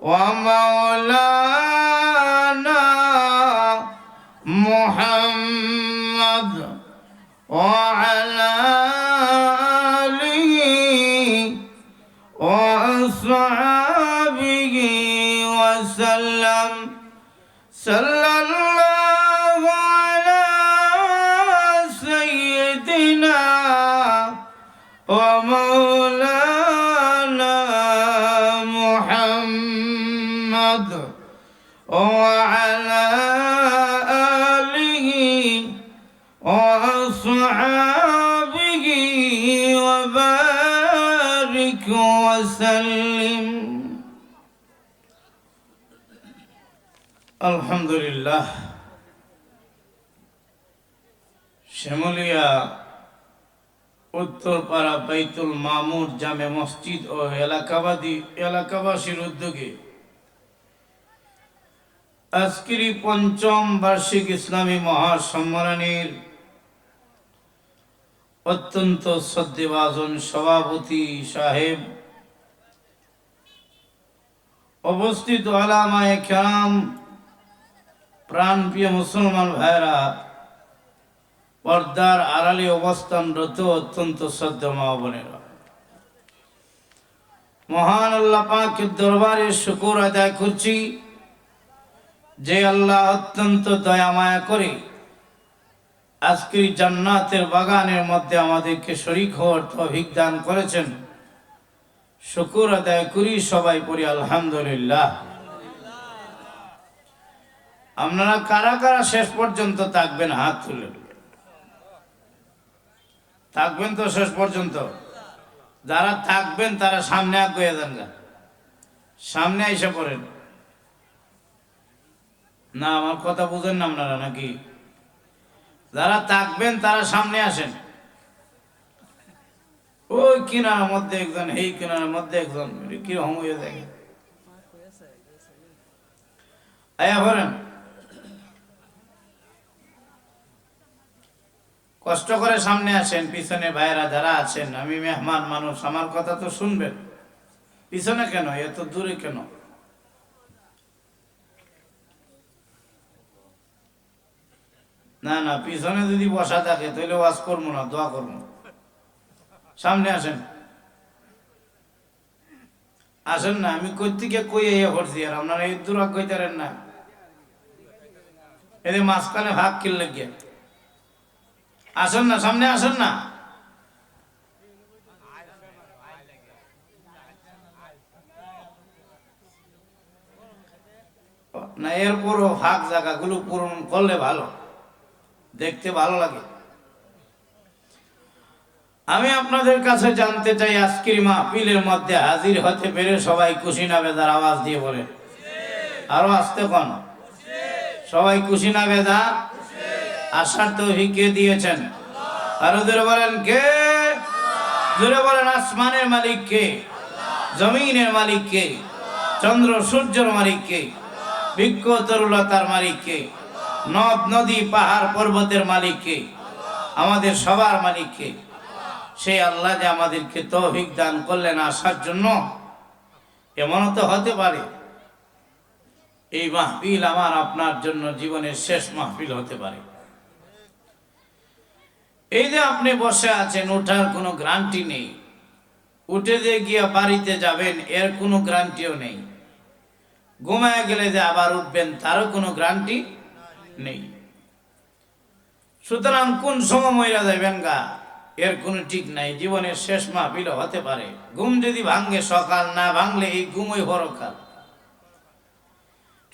ومولانا محمد وعلى آله وأصحابه وسلم. صلى وسلم الحمد لله শ্যামলিয়া উত্তরপাড়া বাইতুল মামুর জামে মসজিদ ও এলাকাবাদী এলাকাবাসীর উদ্যোগে আজকের এই পঞ্চম বার্ষিক ইসলামী মহাসম্মেলনের অত্যন্ত শ্রদ্ধেভাজন সভাপতি সাহেব অবস্থিত আলামায় খেরাম প্রাণপ্রিয় মুসলমান ভাইরা পর্দার আড়ালে অবস্থানরত অত্যন্ত শ্রদ্ধ মা মহান আল্লাহ পাকের দরবারে শুকুর আদায় করছি যে আল্লাহ অত্যন্ত দয়া মায়া করে আজকের জান্নাতের বাগানের মধ্যে আমাদেরকে শরিক হওয়ার দান করেছেন। শুকুর আদায় করি সবাই পড়ি, আলহামদুলিল্লাহ। আপনারা কারা কারা শেষ পর্যন্ত থাকবেন? হাত তুলে থাকবেন তো শেষ পর্যন্ত? যারা থাকবেন, তারা সামনে আগে যান সামনে এসে পড়েন। না, আমার কথা বুঝেন না আপনারা নাকি? যারা থাকবেন, তারা সামনে আসেন। ওই কিনার মধ্যে একজন, এই কিনার মধ্যে একজন কীরকম হয়ে আয়া কষ্ট করে সামনে আসেন, পিছনে ভাইরা যারা আছেন, আমি মেহমান মানুষ, আমার কথা তো শুনবেন। পিছনে কেন? এত দূরে কেন? না না, পিছনে যদি বসা থাকে, তাহলে ওয়াজ করব না, দোয়া করব। সামনে আসেন। আসেন না, আমি কই থেকে কই ইয়ে করছি আর আপনারা এই দূরা কইতারেন না। এদের মাঝখানে ভাগ কিনলে গিয়ে আসেন না, সামনে আসেন না। না, এরপরও ফাঁক জায়গাগুলো পূরণ করলে ভালো। দেখতে ভালো লাগে। আমি আপনাদের কাছে জানতে চাই, আজকের মাহফিলের মধ্যে হাজির হতে পেরে সবাই খুশি না বেদার আওয়াজ দিয়ে বলে আরও আসতে কন? সবাই খুশি না বেদা আসার তো কে দিয়েছেন? আরও জোরে বলেন কে? জোরে বলেন আসমানের মালিক কে? জমিনের মালিক কে? চন্দ্র, সূর্যের মালিক কে? বৃক্ষ, তরুলতার মালিক কে? নদ, নদী, পাহাড়, পর্বতের মালিক কে? আমাদের সবার মালিক কে? সেই আল্লাহ যে আমাদেরকে তৌফিক দান করলেন আসার জন্য, এমনও তো হতে পারে। এই মাহফিল আমার আপনার জন্য জীবনের শেষ মাহফিল হতে পারে। এই যে আপনি বসে আছেন ওঠার কোনো গ্রান্টি নেই। উঠে যে গিয়ে বাড়িতে যাবেন, এর কোনো গ্রান্টিও নেই। ঘুমায় গেলে যে আবার উঠবেন, তারও কোনো গ্রান্টি নেই। সুতরাং কোন সময় মহিলা যাবেন গা? এর কোনো ঠিক নাই, জীবনের শেষ মাহফিল হতে পারে। ঘুম যদি ভাঙ্গে সকাল, না ভাঙলে এই ঘুমই হরকাল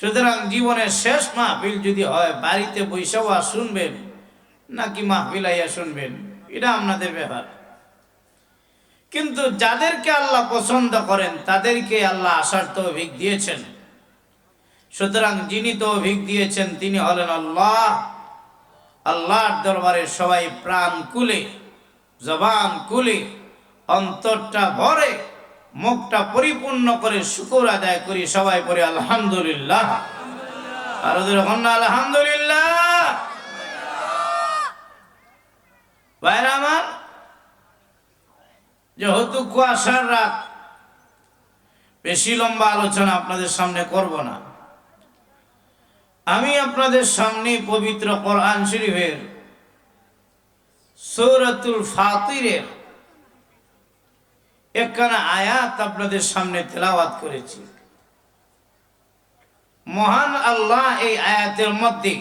সুতরাং জীবনের শেষ মাহফিল যদি হয়, বাড়িতে বৈশাও আর শুনবেন, নাকি মাহফিল আইয়া শুনবেন, এটা আপনাদের ব্যাপার। কিন্তু যাদেরকে আল্লাহ পছন্দ করেন, তাদেরকে আল্লাহ আসার তো তৌফিক দিয়েছেন। সুতরাং যিনি তো তৌফিক দিয়েছেন, তিনি হলেন আল্লাহ। আল্লাহর দরবারে সবাই প্রাণ কুলে। জবান কুলে অন্তরটা ভরে, মুখটা পরিপূর্ণ করে শুকুর আদায় করি, সবাই পড়ে আলহামদুলিল্লাহ। আর ওদের হন্না আলহামদুলিল্লাহ। যেহেতু কুয়াশার রাত, বেশি লম্বা আলোচনা আপনাদের সামনে করব না। আমি আপনাদের সামনে পবিত্র কোরআন শরীফের সৌরাতুল ফাতিরের একখানা আয়াত আপনাদের সামনে তেলাওয়াত করেছি। মহান আল্লাহ এই আয়াতের মধ্যে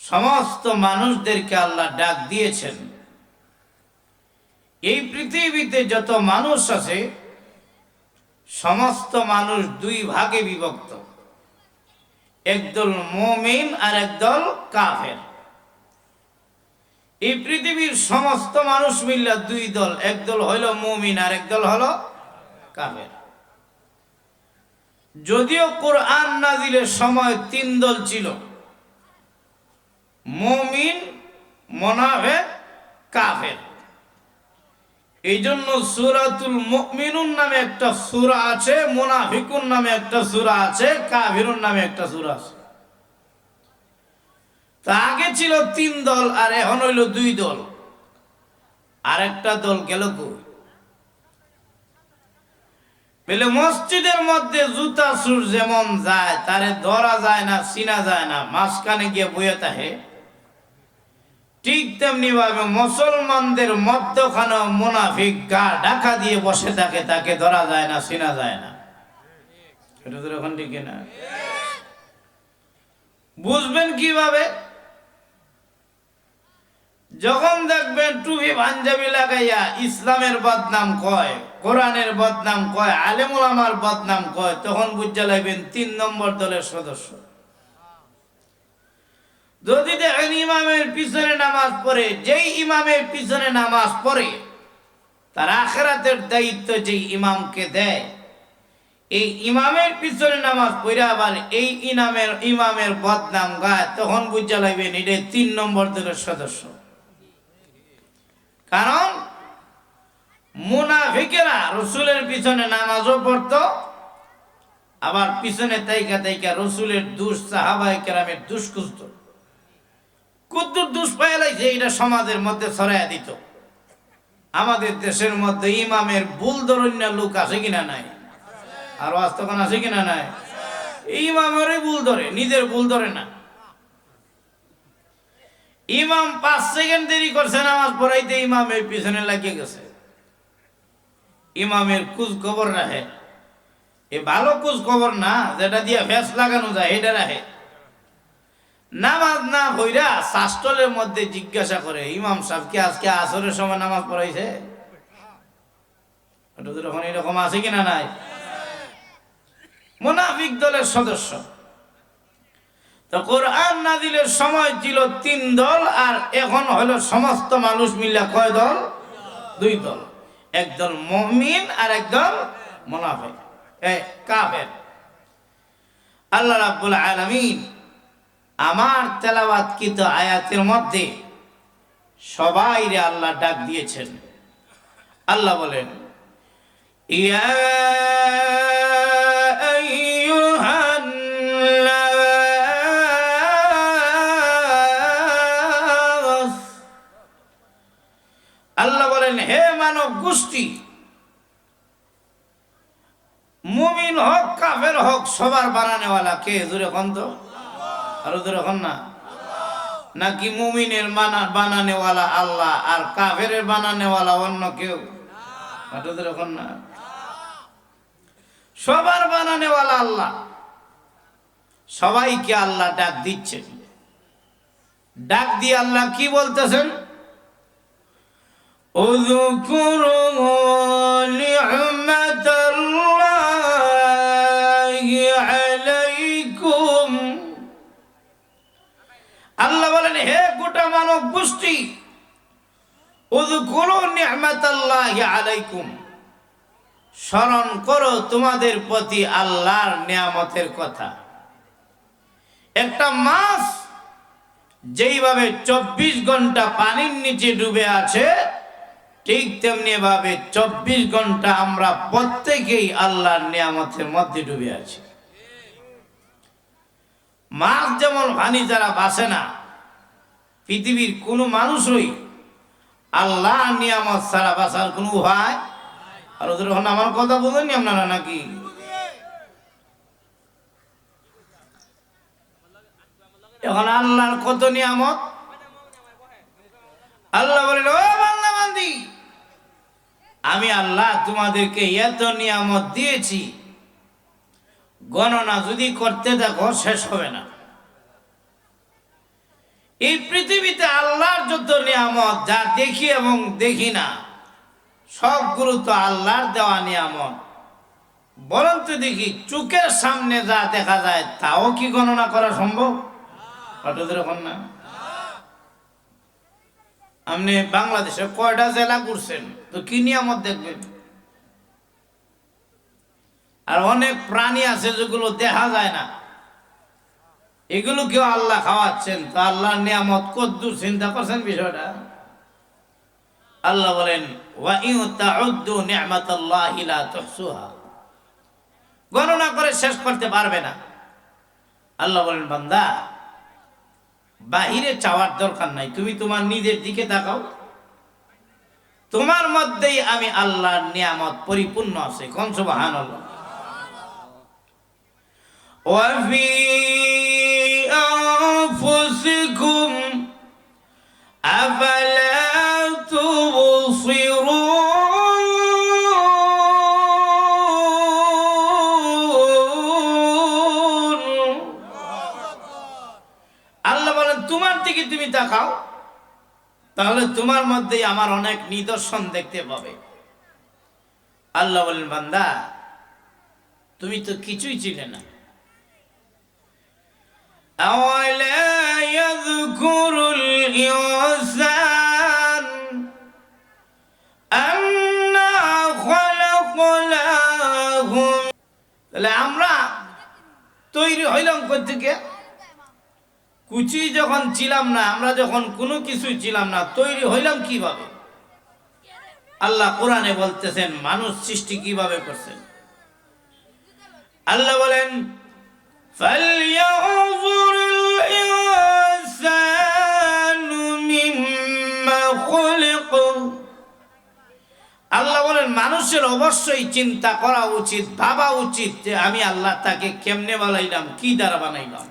সমস্ত মানুষদেরকে আল্লাহ ডাক দিয়েছেন। এই পৃথিবীতে যত মানুষ আছে, সমস্ত মানুষ দুই ভাগে বিভক্ত। একদল মমিন আর একদল কাফের। এই পৃথিবীর সমস্ত মানুষ মিল্লা দুই দল একদল হইল মুমিন আর একদল হলো কাফের। যদিও কোরআন নাজিলের সময় তিন দল ছিল, মুমিন মোনাফেক কাফের। এই জন্য সুরাতুল মুমিনুন নামে একটা সূরা আছে, মুনাফিকুন নামে একটা সূরা আছে, কাফিরুন নামে একটা সূরা আছে। তা আগে ছিল তিন দল আর এখন হইল দুই দল। আরেকটা দল গেল কই? পেলে মসজিদের মধ্যে জুতা, সুর যেমন যায়, তারে ধরা যায় না, চিনা যায় না, মাঝখানে গিয়ে বইয়ে থাকে। ঠিক তেমনি ভাবে মুসলমানদের মধ্যখানে মুনাফিক গা ঢাকা দিয়ে বসে থাকে, তাকে ধরা যায় না, চিনা যায় না। এটা তো এখন ঠিক না। বুঝবেন কীভাবে? যখন দেখবেন টুপি পাঞ্জাবি লাগাইয়া ইসলামের বদনাম কয়, কোরআনের বদনাম কয়, আলেমুল আমার বদনাম কয়, তখন বুঝা লাগবেন তিন নম্বর দলের সদস্য। যদি দেখেন ইমামের পিছনে নামাজ পড়ে, যেই ইমামের পিছনে নামাজ পড়ে, তার আখেরাতের দায়িত্ব যেই ইমামকে দেয়, এই ইমামের পিছনে নামাজ পড়ে আবার এই ইনামের ইমামের বদনাম গায়, তখন বুঝা লাগবেন এটা তিন নম্বর দলের সদস্য। কারণ মুনাফিকেরা রসুলের পিছনে নামাজও পড়তো, আবার পিছনে তাইকা তাইকা রসুলের দুষ সাহাবাই কেরামের দুষ খুঁজত। কুদ্দুর দুষ পাইলাইছে এটা সমাজের মধ্যে ছড়াইয়া দিত। আমাদের দেশের মধ্যে ইমামের ভুল ধরন্য লোক আছে কিনা নাই? আর তখন আছে কিনা নাই? ইমামেরই ভুল ধরে, নিজের ভুল ধরে না। ইমাম পাঁচ সেকেন্ড দেরি করছে, নামাজ পড়াইতে ইমামের পিছনে লাগিয়ে গেছে। ইমামের কুজ খবর রাখে। এ ভালো কুজ খবর না, যেটা দিয়ে ফেস লাগানো যায়, এটা রাখে। নামাজ না হইরা শাস্ত্রের মধ্যে জিজ্ঞাসা করে, ইমাম সাহেব কি আজকে আসরের সময় নামাজ পড়াইছে? এরকম আছে কিনা নাই? মোনাফিক দলের সদস্য। তো কোরআন নাজিলের সময় ছিল তিন দল আর এখন হলো সমস্ত মানুষ মিলে কয় দল? দুই দল। একদল মমিন আর একদল মোনাফেক। কাফের। আল্লাহ রাব্বুল আলামিন আমার তেলাওয়াত কৃত আয়াতের মধ্যে সবাই রে আল্লাহ ডাক দিয়েছেন। আল্লাহ বলেন, ইয়া গোষ্ঠী মুমিন হোক, কাফের হোক, সবার বানানেওয়ালা কে? জোরে কন তো। আরও জোরে কন না। নাকি মুমিনের মানা, বানানেওয়ালা আল্লাহ আর কাফের বানানেওয়ালা অন্য কেউ? আরও জোরে কন না। সবার বানানেওয়ালা আল্লাহ। সবাইকে আল্লাহ ডাক দিচ্ছে ডাক দিয়ে আল্লাহ কি বলতেছেন? اذكروا نعمة الله عليكم আল্লাহ বলেন হে গোটা মানব গোষ্ঠী উযকুরু নি'মাতাল্লাহি আলাইকুম স্মরণ করো তোমাদের প্রতি আল্লাহর নিয়ামতের কথা একটা মাছ যেইভাবে চব্বিশ ঘন্টা পানির নিচে ডুবে আছে ঠিক তেমনি ভাবে চব্বিশ ঘণ্টা আমরা প্রত্যেকেই আল্লাহর নিয়ামতের মধ্যে ডুবে আছি। মাছ যেমন পানি যারা বাসে না, পৃথিবীর কোনো মানুষই আল্লাহ নিয়ামত ছাড়া বাঁচার কোনো উপায় আর ওদের এখন আমার কথা বোঝেননি আপনারা নাকি? এখন আল্লাহর কত নিয়ামত? আল্লাহ বলেন আমি আল্লাহ তোমাদেরকে এত নিয়ামত দিয়েছি। গণনা যদি করতে দেখো, শেষ হবে না। এই পৃথিবীতে আল্লাহর যত নিয়ামত, যা দেখি এবং দেখি না, সবগুলো তো আল্লাহর দেওয়া নিয়ামত। বরং তো দেখি, চোখের সামনে যা দেখা যায়, তাও কি গণনা করা সম্ভব? না? আপনি বাংলাদেশে কয়টা জেলা করছেন তো কি নিয়ামত দেখবেন? আর অনেক প্রাণী আছে যেগুলো দেখা যায় না। এগুলো কেউ আল্লাহ খাওয়াচ্ছেন। তো আল্লাহর নিয়ামত কদ্দূর চিন্তা করছেন বিষয়টা? আল্লাহ বলেন গণনা করে শেষ করতে পারবে না। আল্লাহ বলেন, বান্দা, বাহিরে চাওয়ার দরকার নাই। তুমি তোমার নিজের দিকে তাকাও। তোমার মধ্যেই আমি আল্লাহর নিয়ামত পরিপূর্ণ আছে কোন সুবহান وفي أنفسكم أفلا تبصرون আল্লাহ বলেন তোমার দিকে তুমি তাকাও তাহলে তোমার মধ্যে আমার অনেক নিদর্শন দেখতে পাবে। আল্লাহ বলেন, বান্দা, তুমি তো কিছুই চিনে না। আমরা তৈরি হইলাম কোথেকে কুচি যখন ছিলাম না, আমরা যখন কোনো কিছুই ছিলাম না, তৈরি হইলাম কীভাবে? আল্লাহ কোরআনে বলতেছেন, মানুষ সৃষ্টি কীভাবে করছেন আল্লাহ বলেন আল্লাহ বলেন, মানুষের অবশ্যই চিন্তা করা উচিত, ভাবা উচিত যে আমি আল্লাহ তাকে কেমনে বানাইলাম, কি দ্বারা বানাইলাম?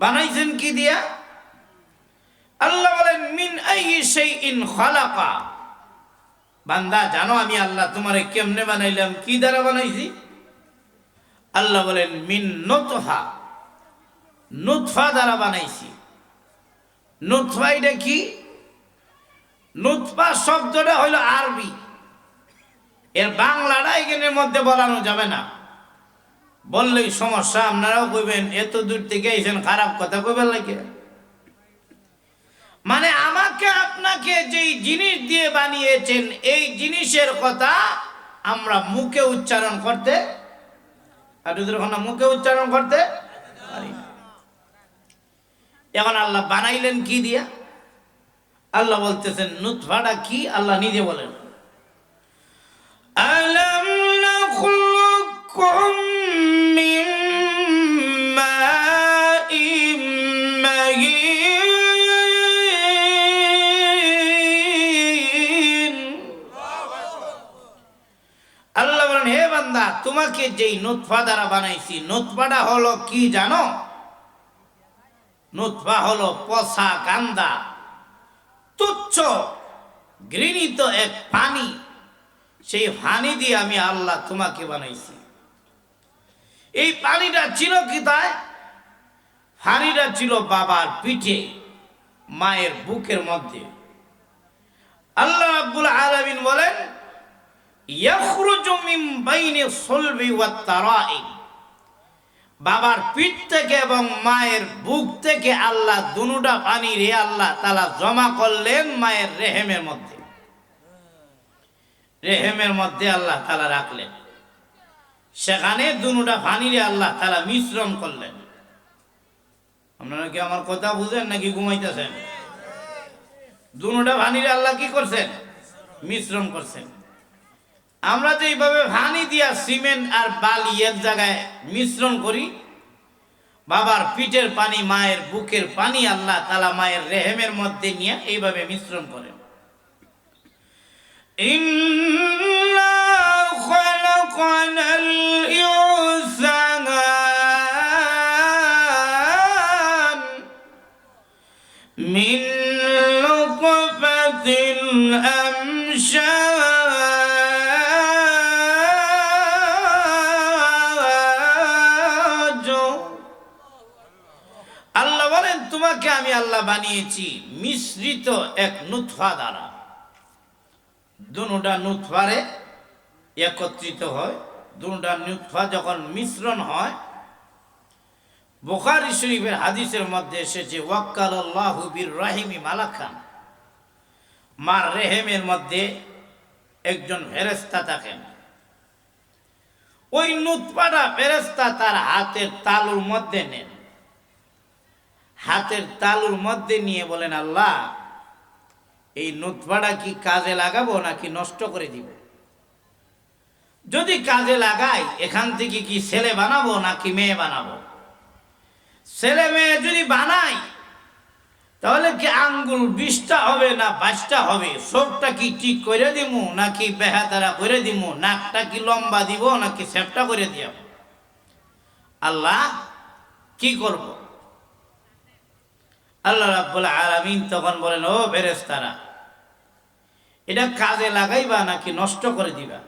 বানাইছেন কি দিয়া? আল্লাহ বলেন, মিন সেই ইন খালাকা। বান্দা, জানো আমি আল্লাহ তোমারে কেমনে বানাইলাম? কি দ্বারা বানাইছি? আল্লাহ বলেন, মিন নতহা নুতফা দ্বারা বানাইছি। নুতফা এটা কি? নুতফা শব্দটা হইল আরবি। এর বাংলাটা এখানের মধ্যে বলানো যাবে না। বললেই সমস্যা, আপনারাও কইবেন এত দূর থেকে এসেন খারাপ কথা কইবেন লাগে। মানে আমাকে আপনাকে যেই জিনিস দিয়ে বানিয়েছেন, এই জিনিসের কথা আমরা মুখে উচ্চারণ করতে মুখে উচ্চারণ করতে এখন আল্লাহ বানাইলেন কি দিয়া? আল্লাহ বলতেছেন, নুতফাটা কি? আল্লাহ নিজে বলেন, আলম তোমাকে যেই নুতফা দ্বারা বানাইছি নুতফাটা হলো কি জানো? নুতফা হলো পচা কান্দা। তুচ্ছ, ঘৃণিত এক পানি সেই পানি দিয়ে আমি আল্লাহ তোমাকে বানাইছি। এই পানিটা ছিল কি তাই পানিটা ছিল বাবার পিঠে, মায়ের বুকের মধ্যে। আল্লাহ রাব্বুল আলামিন বলেন বাবার পিঠ থেকে এবং মায়ের বুক থেকে আল্লাহ দুনুটা পানি রে আল্লাহ তালা জমা করলেন মায়ের রেহেমের মধ্যে। রেহেমের মধ্যে আল্লাহ তালা রাখলেন। সেখানে দুনুটা পানি রে আল্লাহ তালা মিশ্রণ করলেন। আপনারা কি আমার কথা বুঝেন নাকি ঘুমাইতেছেন? দুনুটা পানিরে আল্লাহ কি করছেন? মিশ্রণ করছেন। আমরা যে এইভাবে ভানি দিয়া সিমেন্ট আর বালি এক জায়গায় মিশ্রণ করি, বাবার পিঠের পানি, মায়ের বুকের পানি আল্লাহ তালা মায়ের রেহেমের মধ্যে নিয়ে এইভাবে মিশ্রণ করেন। ইন্না খলকনাল আমি আল্লাহ বানিয়েছি, মিশ্রিত এক নুৎফা দ্বারা। দুটা নুৎফারে একত্রিত হয়, দুটা নুৎফা যখন মিশ্রণ হয়, বুখারী শরীফের হাদিসের মধ্যে এসেছে ওয়াক্কাল মার রেহেমের মধ্যে একজন ফেরেস্তা থাকেন। ওই নুৎপাটা ফেরেস্তা তার হাতের তালুর মধ্যে নেন। হাতের তালুর মধ্যে নিয়ে বলেন, আল্লাহ, এই নুৎফাটা কি কাজে লাগাবো নাকি নষ্ট করে দিব? যদি কাজে লাগাই, এখান থেকে কি ছেলে বানাবো নাকি মেয়ে বানাবো? ছেলে মেয়ে যদি বানাই, তাহলে কি আঙ্গুল বিশটা হবে না বাইশটা হবে? সবটা কি ঠিক করে দিমু নাকি বেহাতারা করে দিমু? নাকটা কি লম্বা দিব নাকি সেপটা করে দিব আল্লাহ, কি করব? আল্লাহ রাব্বুল আলামিন তখন বলেন, ও ফেরেশতারা, এটা কাজে লাগাইবা নাকি নষ্ট করে দিবা?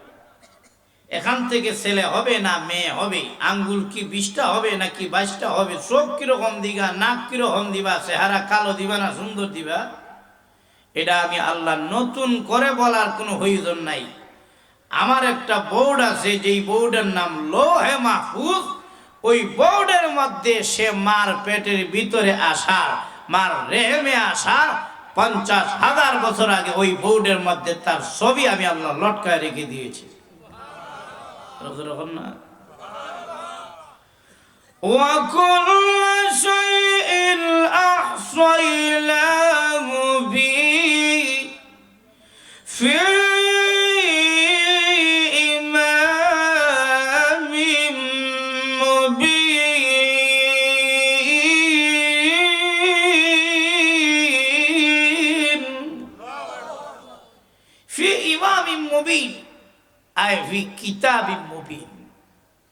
এখান থেকে ছেলে হবে না মেয়ে হবে? আঙ্গুল কি বিশটা হবে নাকি বাইশটা হবে? চোখ কীরকম দিবা, নাক কীরকম দিবা, চেহারা কালো দিবা না সুন্দর দিবা? এটা আমি আল্লাহ নতুন করে বলার কোনো প্রয়োজন নাই। আমার একটা বোর্ড আছে, যেই বোর্ডের নাম লোহে মাহফুজ, ওই বোর্ডের মধ্যে সে মার পেটের ভিতরে আসার মার রেহেমে আসার পঞ্চাশ হাজার বছর আগে ওই বোর্ডের মধ্যে তার ছবি আমি আল্লাহ লটকায় রেখে দিয়েছি রকম না وكل شيء أحصيناه في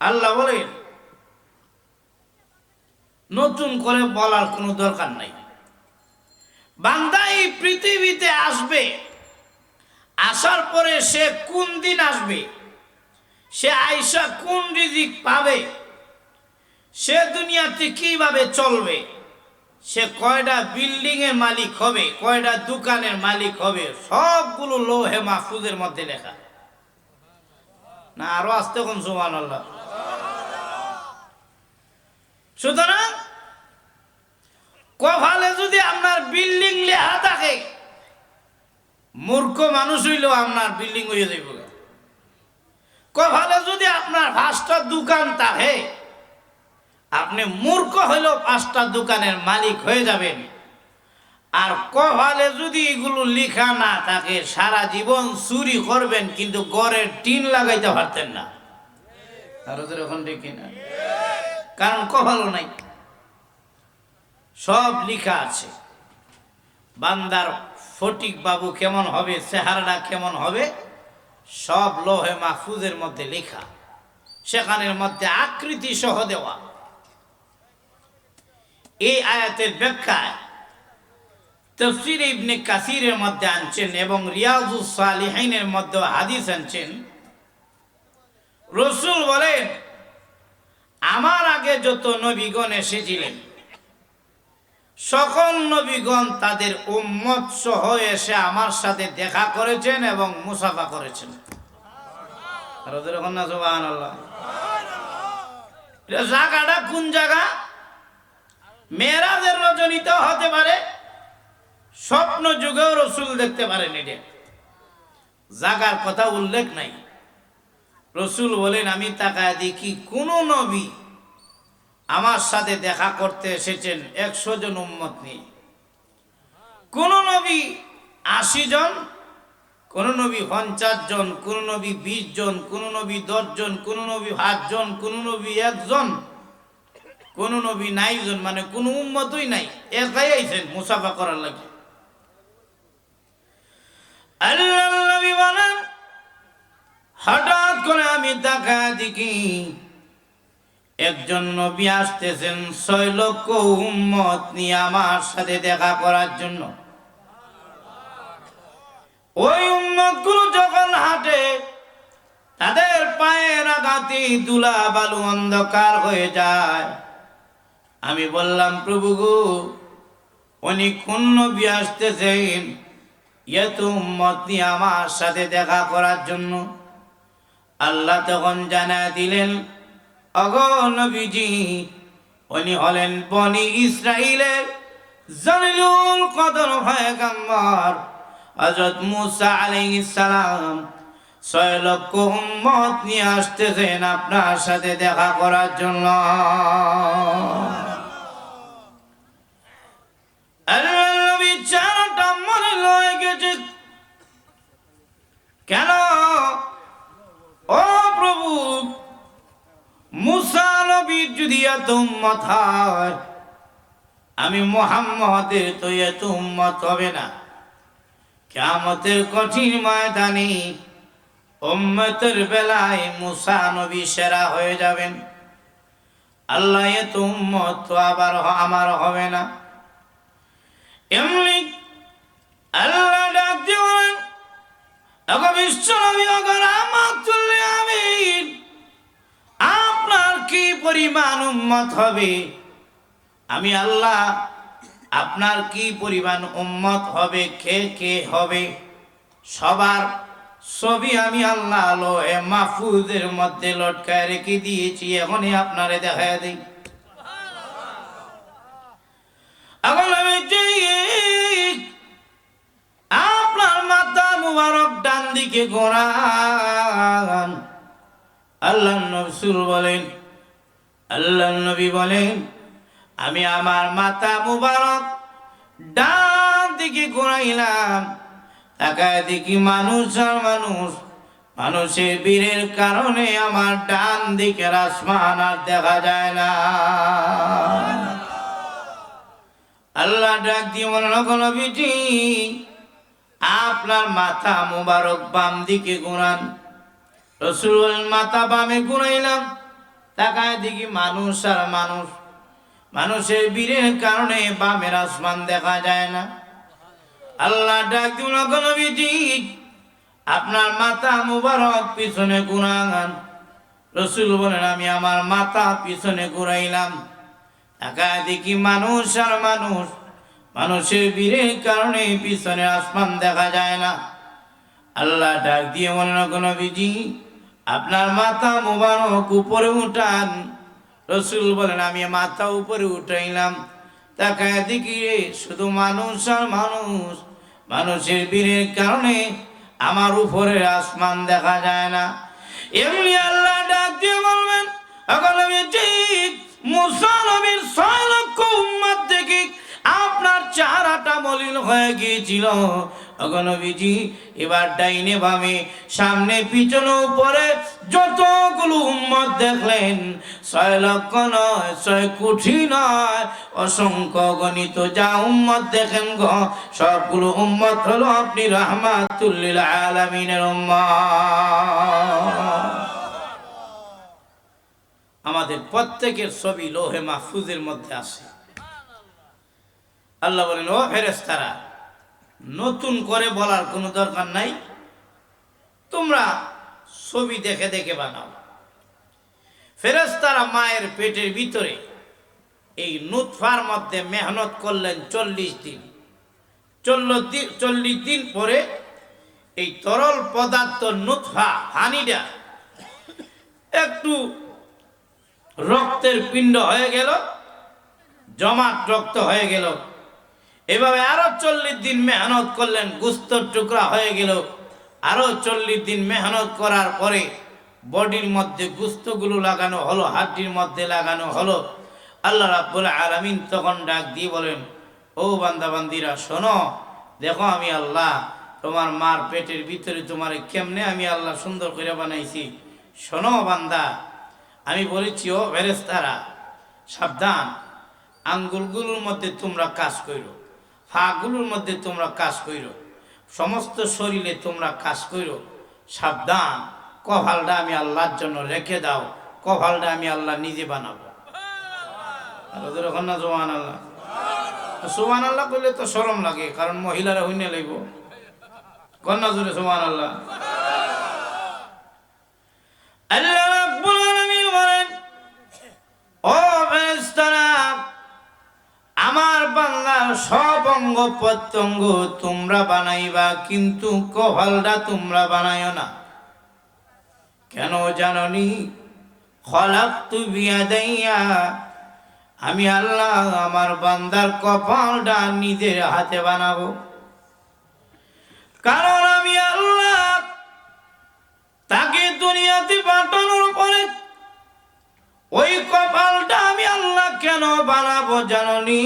আল্লাহ বলেন, নতুন করে বলার কোনো দরকার নাই। বান্দা এই পৃথিবীতে আসবে, আসার পরে সে কোন দিন আসবে, সে আইসা কোন রিজিক পাবে, সে দুনিয়াতে কীভাবে চলবে, সে কয়টা বিল্ডিং এর মালিক হবে কয়টা দোকানের মালিক হবে, সবগুলো লোহে মাহফুজের মধ্যে লেখা। না, আরও আসতে কোন সুমান আল্লাহ সুতরাং কভালে যদি আপনার বিল্ডিং লেহা থাকে, মূর্খ মানুষ হইলেও আপনার বিল্ডিং হয়ে যাইব কভালে যদি আপনার পাঁচটা দোকান থাকে, আপনি মূর্খ হইলেও পাঁচটা দোকানের মালিক হয়ে যাবেন। আর কভালে যদি এগুলো লিখা না থাকে, সারা জীবন চুরি করবেন, কিন্তু গড়ের টিন লাগাইতে পারতেন না। কারণ কভালও নাই। সব লিখা আছে। বান্দার ফটিক বাবু কেমন হবে, চেহারাটা কেমন হবে, সব লোহে মাহফুজের মধ্যে লেখা। সেখানের মধ্যে আকৃতি সহ দেওয়া। এই আয়াতের ব্যাখ্যায় তফসির ইবনে কাসিরের মধ্যে আনছেন এবং রিয়াজুস সালিহিনের মধ্যে হাদিস আনছেন। রসুল বলেন, আমার আগে যত নবীগণ এসেছিলেন, সকল নবীগণ তাদের উম্মত সহ এসে আমার সাথে দেখা করেছেন এবং মুসাফা করেছেন। জায়গাটা কোন জায়গা? মেয়েরাজের রজনীতে হতে পারে স্বপ্ন যুগেও রসুল দেখতে পারেন এটা। জাগার কথা উল্লেখ নাই। রসুল বলেন, আমি তাকায় দেখি কোন নবী আমার সাথে দেখা করতে এসেছেন একশো জন উম্মত নিয়ে। কোন নবী আশি জন, কোন নবী পঞ্চাশ জন, কোন নবী বিশ জন, কোন নবী দশ জন, কোন নবী সাত জন, কোন নবী একজন কোন নবী নাই জন মানে কোন উম্মতই নাই। একাই আইছেন মুসাফা করার লাগে। আল্লাহ নবী হঠাৎ করে আমি তাকায় দিকে একজন নবী আসতেছেন ছয় লক্ষ উম্মত নিয়ে আমার সাথে দেখা করার জন্য। ওই উম্মতগুলো যখন হাঁটে, তাদের পায়ের আঘাতে দুলা বালু অন্ধকার হয়ে যায়। আমি বললাম, প্রভু গো, উনি কোন নবী আসতেছেন? উম্মত আমার সাথে দেখা করার জন্য। আল্লাহ তখন জানা দিলেন, অগ নবীজি, উনি হলেন বনি ইসরাইলের জলিলুল কদর পয়গম্বর। হযরত মুসা আলাইহিস সালাম ছয় লক্ষ উম্মত নিয়ে আসতেছেন আপনার সাথে দেখা করার জন্য। গেছে। কেন? ও প্রভু, মুসা যদি এত হয়, আমি মোহাম্মদের তো এত উম্মত হবে না। কেমতের কঠিন ময়দানে উম্মতের বেলায় মুসা নবী সেরা হয়ে যাবেন। আল্লাহ এত উম্মত তো আবার আমার হবে না। এমনি আল্লাহ ডাক বলেন ওগো বিশ্ব নবী ওগো রাহমাতুল্লিল আলামিন আপনার কি পরিমাণ উম্মত হবে? আমি আল্লাহ আপনার কি পরিমাণ উম্মত হবে? কে কে হবে? সবার ছবি আমি আল্লাহ আলো এ মাহফুজের মধ্যে লটকায় রেখে দিয়েছি এখনই আপনারে দেখায় দিই। এখন আমি দিকে ঘোরান আল্লাহ নবসুল বলেন, আল্লাহ নবী বলেন, আমি আমার মাথা মুবারক ডান দিকে ঘোরাইলাম। তাকায় দেখি মানুষ আর মানুষ, মানুষের বীরের কারণে আমার ডান দিকের আসমান আর দেখা যায় না। আল্লাহ ডাক দিয়ে বলেন কোনো বিটি আপনার মাথা মুবারক বাম দিকে ঘুরান। রসুল মাথা বামে ঘুরাইলাম। তাকায় দেখি মানুষ আর মানুষ। মানুষের বীরের কারণে বামের আসমান দেখা যায় না। আল্লাহ ডাক বিটি আপনার মাথা মুবারক পিছনে ঘুরান। রসুল বলেন, আমি আমার মাথা পিছনে ঘুরাইলাম। তাকায় দেখি মানুষ আর মানুষ। মানুষের বীরের কারণে পিছনে আসমান দেখা যায় না। আল্লাহ ডাক দিয়ে মনে না কোনো বিজি আপনার মাথা মোবারক উপরে উঠান। রসুল বলেন, আমি মাথা উপরে উঠাইলাম। তাকায় দেখি শুধু মানুষ আর মানুষ। মানুষের বীরের কারণে আমার উপরে আসমান দেখা যায় না। এমনি আল্লাহ ডাক দিয়ে বলবেন এখন আমি ঠিক মুসা ছয় লক্ষ উম্মত দেখি আপনার চেহারাটা মলিন হয়ে গিয়েছিল। অগণবীজি এবার ডাইনে বামে, সামনে পিছনে উপরে যতগুলো উম্মত দেখলেন, ছয় লক্ষ নয়, ছয় কোটি নয়, অসংখ্য গণিত যা উম্মত দেখেন গ, সবগুলো উম্মত হলো আপনি রহমাতুল্লিল আলমিনের আমাদের প্রত্যেকের ছবি লোহে মাহফুজের মধ্যে আছে। আল্লাহ বলেন, ও ফেরেস্তারা নতুন করে বলার কোনো দরকার নাই। তোমরা ছবি দেখে দেখে বানাও। ফেরেস্তারা মায়ের পেটের ভিতরে এই নুৎফার মধ্যে মেহনত করলেন চল্লিশ দিন। চল্লিশ দিন পরে এই তরল পদার্থ নুৎফা হানিটা একটু রক্তের পিণ্ড হয়ে গেল, জমাট রক্ত হয়ে গেল। এভাবে আরও চল্লিশ দিন মেহনত করলেন, গুস্তর টুকরা হয়ে গেল। আরও চল্লিশ দিন মেহনত করার পরে বডির মধ্যে গুস্তগুলো লাগানো হলো, হাড্ডির মধ্যে লাগানো হলো। আল্লাহ রাব্বুল আলামিন তখন ডাক দিয়ে বলেন, ও বান্দা বান্দিরা, শোনো, দেখো আমি আল্লাহ, তোমার মার পেটের ভিতরে তোমার কেমনে আমি আল্লাহ সুন্দর করে বানাইছি। শোনো বান্দা, আমি বলেছি, ও ফেরেস্তারা সাবধান, আঙ্গুলগুলোর মধ্যে তোমরা কাজ করো ফাগুলোর মধ্যে তোমরা কাজ কইর। সমস্ত শরীরে তোমরা কাজ করো সাবধান, কপালটা আমি আল্লাহর জন্য রেখে দাও কভালটা আমি আল্লাহ নিজে বানাবো। আর ওদের ওখানে না জোয়ান আল্লাহ সুমান আল্লাহ করলে তো সরম লাগে, কারণ মহিলারা হইনে লাগব কন্যা জোরে সুমান আল্লাহ আল্লাহ বলেন, ও আমার বাংলার সব অঙ্গ প্রত্যঙ্গ তোমরা বানাইবা, কিন্তু কপালটা তোমরা বানাইও না। কেন জাননি? খলাক তু বিয়াদাইয়া, আমি আল্লাহ আমার বান্দার কপালটা নিজের হাতে বানাবো। কারণ আমি আল্লাহ তাকে দুনিয়াতে পাঠানোর পরে ওই কপালটা আমি আল্লাহ কেন বানাবো জাননি?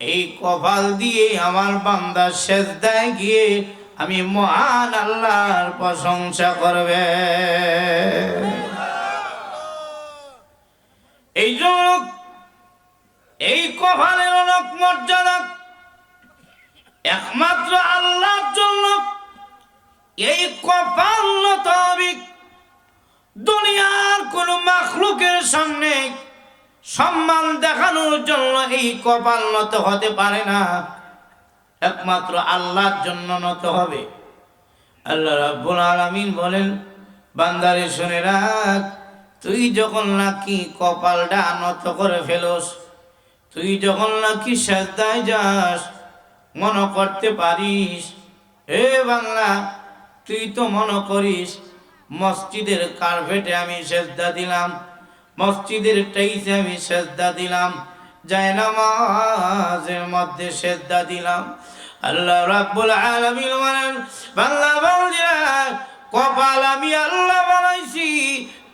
এই কপাল দিয়ে আমার বান্দা শেষ দেয় গিয়ে আমি মহান আল্লাহর প্রশংসা করবে। এই এই কপালের অনেক মর্যাদা একমাত্র আল্লাহর জন্য এই কপাল নতবিক দুনিয়ার কোন মাখলুকের সামনে সম্মান দেখানোর জন্য এই কপাল নত হতে পারে না। একমাত্র আল্লাহর জন্য নত হবে। আল্লাহ রাব্বুল আলামিন বলেন, বান্দারে শুনে রাখ, তুই যখন নাকি কপালটা নত করে ফেলোস, তুই যখন নাকি সেজদায় যাস, মনে করতে পারিস, হে বাংলা তুই তো মনে করিস মসজিদের কার্পেটে আমি সেজদা দিলাম, মসজিদের টাইসে আমি সেজদা দিলাম, যায় নামাজের মধ্যে সেজদা দিলাম। আল্লাহ রাব্বুল আলামিন বলেন বাংলা বাংলা কপাল আমি আল্লাহ বানাইছি,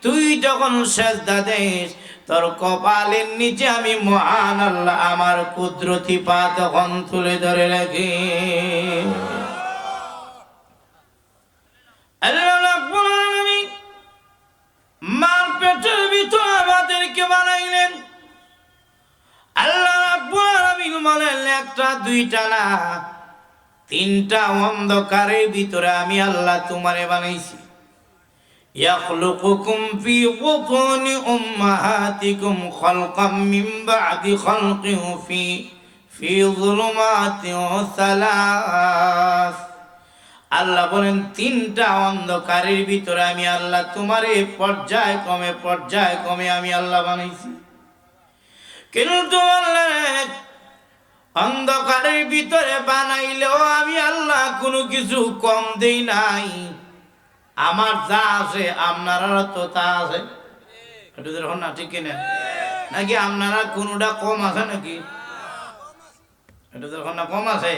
তুই যখন সেজদা দেস, তোর কপালের নিচে আমি মহান আল্লাহ, আমার কুদরতি পা তখন তুলে ধরে রাখি। আল্লাহ পেটের ভিতর আমাদেরকে বানাইলেন আল্লাহ রাব্বুল আলামিন বলেন একটা দুইটা না তিনটা অন্ধকারের ভিতরে আমি আল্লাহ তোমারে বানাইছি يخلقكم في بطون أمهاتكم خلقا من بعد خلق في في ظلمات ثلاث আল্লাহ বলেন, তিনটা অন্ধকারের ভিতরে আমি আল্লাহ তোমার এই পর্যায় কমে পর্যায় কমে আমি আল্লাহ বানাইছি। কিন্তু অন্ধকারের ভিতরে বানাইলেও আমি আল্লাহ কোনো কিছু কম দেই নাই। আমার যা আছে আপনারা তো তা আছে। দেখুন না, ঠিক কিনা? নাকি আপনারা কোনোটা কম আছে নাকি? এটা দেখুন না, কম আছে?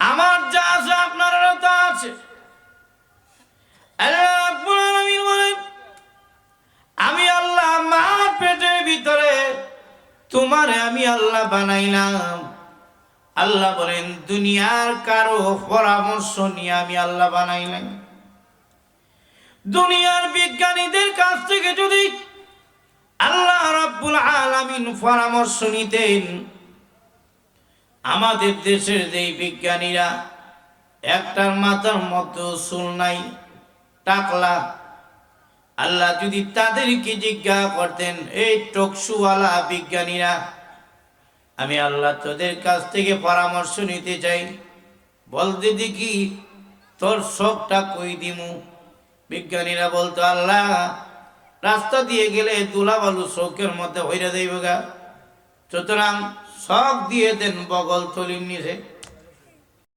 আমার যা আছে আপনারও তা আছে। আমি আল্লাহ মা পেটের ভিতরে, তোমারে আমি আল্লাহ বানাইলাম। আল্লাহ বলেন, দুনিয়ার কারও পরামর্শ নিয়ে আমি আল্লাহ বানাইলাম দুনিয়ার বিজ্ঞানীদের কাছ থেকে যদি আল্লাহ রাব্বুল আলামিন পরামর্শ নিতেন আমাদের দেশের যেই বিজ্ঞানীরা, একটার মাথার মতো চুল নাই, টাকলা। আল্লাহ যদি তাদেরকে জিজ্ঞাসা করতেন, এই টকসুওয়ালা বিজ্ঞানীরা, আমি আল্লাহ তোদের কাছ থেকে পরামর্শ নিতে চাই। বলতে দেখি, তোর শখটা কই দিমু? বিজ্ঞানীরা বলতো, আল্লাহ, রাস্তা দিয়ে গেলে দুলাবালু শোকের মধ্যে হইরা যাইব গা সুতরাং শখ দিয়ে দেন বগল থলির নিচে।